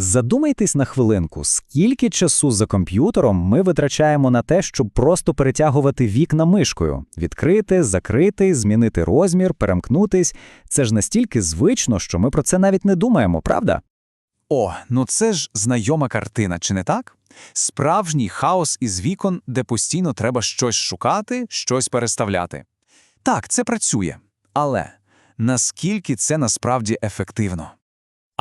Задумайтесь на хвилинку, скільки часу за комп'ютером ми витрачаємо на те, щоб просто перетягувати вікна мишкою, відкрити, закрити, змінити розмір, перемкнутись. Це ж настільки звично, що ми про це навіть не думаємо, правда? О, ну це ж знайома картина, чи не так? Справжній хаос із вікон, де постійно треба щось шукати, щось переставляти. Так, це працює. Але наскільки це насправді ефективно?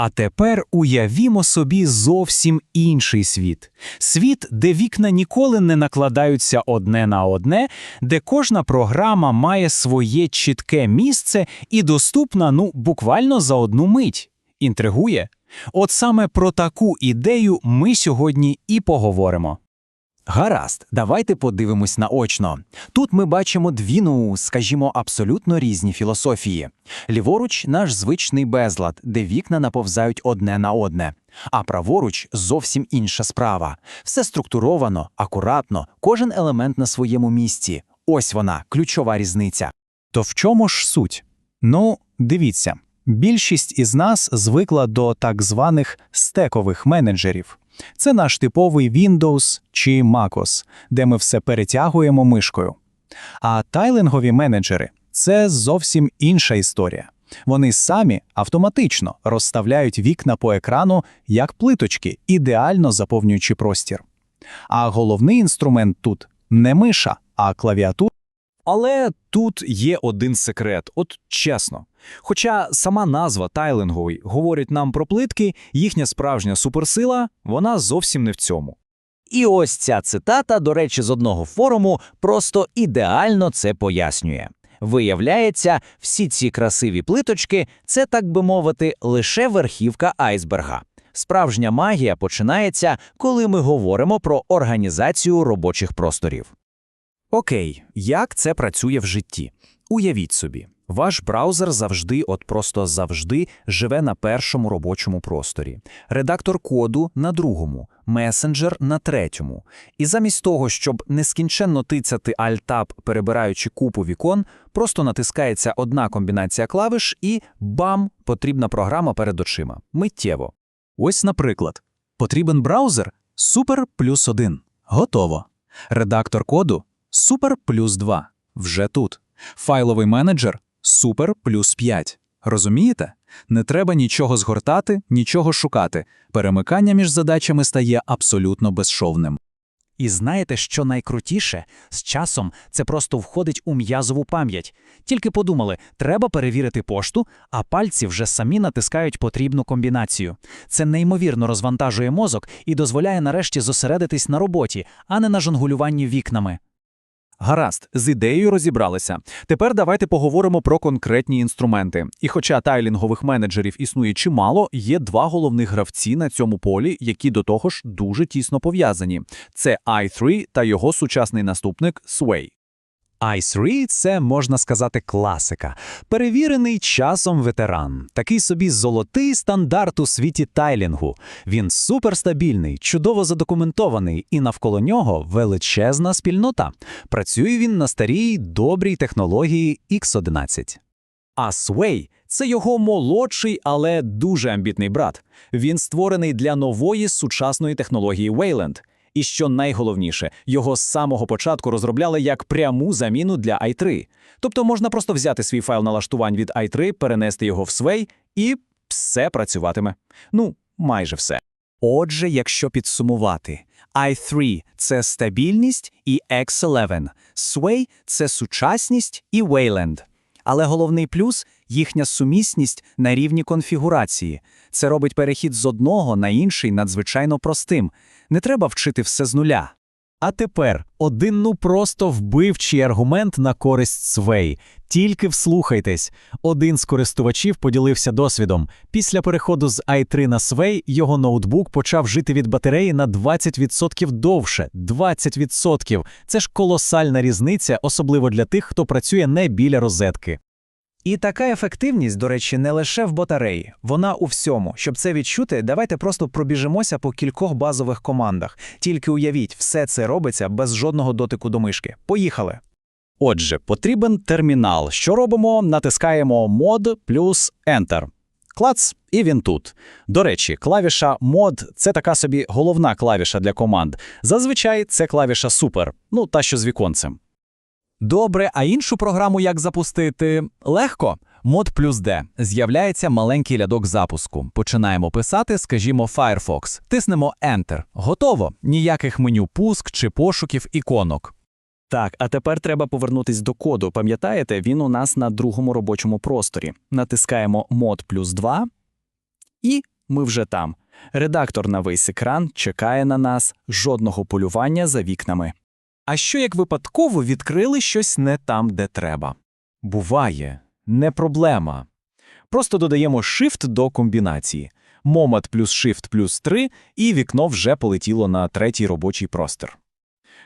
А тепер уявімо собі зовсім інший світ. Світ, де вікна ніколи не накладаються одне на одне, де кожна програма має своє чітке місце і доступна, ну, буквально за одну мить. Інтригує? От саме про таку ідею ми сьогодні і поговоримо. Гаразд, давайте подивимось наочно. Тут ми бачимо дві, ну, скажімо, абсолютно різні філософії. Ліворуч наш звичний безлад, де вікна наповзають одне на одне. А праворуч зовсім інша справа. Все структуровано, акуратно, кожен елемент на своєму місці. Ось вона, ключова різниця. То в чому ж суть? Ну, дивіться, більшість із нас звикла до так званих стекових менеджерів. Це наш типовий Windows чи MacOS, де ми все перетягуємо мишкою. А тайлингові менеджери це зовсім інша історія. Вони самі автоматично розставляють вікна по екрану як плиточки, ідеально заповнюючи простір. А головний інструмент тут не миша, а клавіатура. Але тут є один секрет, от чесно. Хоча сама назва тайлинговий говорить нам про плитки, їхня справжня суперсила, вона зовсім не в цьому. І ось ця цитата, до речі, з одного форуму просто ідеально це пояснює. Виявляється, всі ці красиві плиточки це, так би мовити, лише верхівка айсберга. Справжня магія починається, коли ми говоримо про організацію робочих просторів. Окей, як це працює в житті? Уявіть собі, ваш браузер завжди, от просто завжди, живе на першому робочому просторі, редактор коду на другому, месенджер на третьому. І замість того, щоб нескінченно тицяти Alt-Tab, перебираючи купу вікон, просто натискається одна комбінація клавиш і бам! Потрібна програма перед очима. Миттєво. Ось, наприклад, потрібен браузер Супер плюс 1. Готово. Редактор коду Супер плюс 2. Вже тут. Файловий менеджер Супер плюс 5. Розумієте? Не треба нічого згортати, нічого шукати. Перемикання між задачами стає абсолютно безшовним. І знаєте, що найкрутіше? З часом це просто входить у м'язову пам'ять. Тільки подумали, треба перевірити пошту, а пальці вже самі натискають потрібну комбінацію. Це неймовірно розвантажує мозок і дозволяє нарешті зосередитись на роботі, а не на жонгулюванні вікнами. Гаразд, з ідеєю розібралися. Тепер давайте поговоримо про конкретні інструменти. І хоча тайлінгових менеджерів існує чимало, є два головних гравці на цьому полі, які до того ж дуже тісно пов'язані. Це i3 та його сучасний наступник Sway. I3 – це, можна сказати, класика. Перевірений часом ветеран. Такий собі золотий стандарт у світі тайлінгу. Він суперстабільний, чудово задокументований, і навколо нього величезна спільнота. Працює він на старій, добрій технології X11. А Sway – це його молодший, але дуже амбітний брат. Він створений для нової сучасної технології Wayland. І що найголовніше, його з самого початку розробляли як пряму заміну для i3. Тобто можна просто взяти свій файл налаштувань від i3, перенести його в Sway, і все працюватиме. Ну, майже все. Отже, якщо підсумувати, i3 – це стабільність і X11, Sway – це сучасність і Wayland. Але головний плюс їхня сумісність на рівні конфігурації. Це робить перехід з одного на інший надзвичайно простим. Не треба вчити все з нуля. А тепер один ну просто вбивчий аргумент на користь Sway. Тільки вслухайтесь. Один з користувачів поділився досвідом. Після переходу з i3 на Sway його ноутбук почав жити від батареї на 20% довше. 20%! Це ж колосальна різниця, особливо для тих, хто працює не біля розетки. І така ефективність, до речі, не лише в батареї, вона у всьому. Щоб це відчути, давайте просто пробіжимося по кількох базових командах. Тільки уявіть, все це робиться без жодного дотику до мишки. Поїхали. Отже, потрібен термінал. Що робимо? Натискаємо Mod плюс Enter. Клац, і він тут. До речі, клавіша мод це така собі головна клавіша для команд. Зазвичай це клавіша супер, ну та що з віконцем. Добре, а іншу програму як запустити? Легко. Мод плюс D. З'являється маленький рядок запуску. Починаємо писати, скажімо, Firefox. Тиснемо Enter. Готово. Ніяких меню пуск чи пошуків іконок. Так, а тепер треба повернутись до коду. Пам'ятаєте, він у нас на другому робочому просторі. Натискаємо мод плюс 2, і ми вже там. Редактор на весь екран чекає на нас, жодного полювання за вікнами. А що як випадково відкрили щось не там, де треба? Буває, не проблема. Просто додаємо Shift до комбінації. Момат плюс Shift плюс 3, і вікно вже полетіло на третій робочий простір.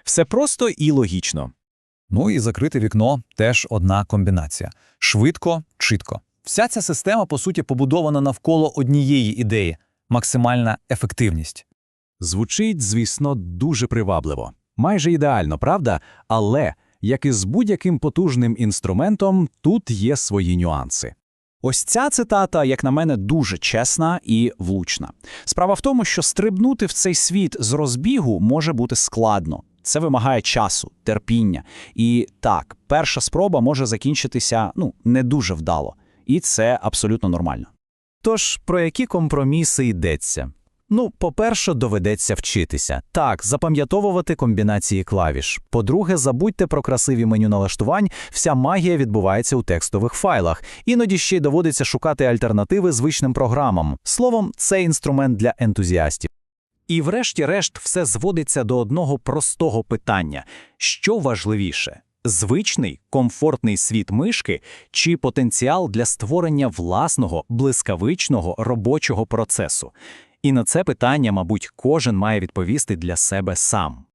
Все просто і логічно. Ну і закрите вікно теж одна комбінація. Швидко, чітко. Вся ця система, по суті, побудована навколо однієї ідеї максимальна ефективність. Звучить, звісно, дуже привабливо. Майже ідеально, правда? Але, як і з будь-яким потужним інструментом, тут є свої нюанси. Ось ця цитата, як на мене, дуже чесна і влучна. Справа в тому, що стрибнути в цей світ з розбігу може бути складно. Це вимагає часу, терпіння. І так, перша спроба може закінчитися ну, не дуже вдало. І це абсолютно нормально. Тож, про які компроміси йдеться? Ну, по-перше, доведеться вчитися. Так, запам'ятовувати комбінації клавіш. По-друге, забудьте про красиві меню налаштувань, вся магія відбувається у текстових файлах. Іноді ще й доводиться шукати альтернативи звичним програмам. Словом, це інструмент для ентузіастів. І врешті-решт все зводиться до одного простого питання: що важливіше? Звичний комфортний світ мишки чи потенціал для створення власного блискавичного робочого процесу? І на це питання, мабуть, кожен має відповісти для себе сам.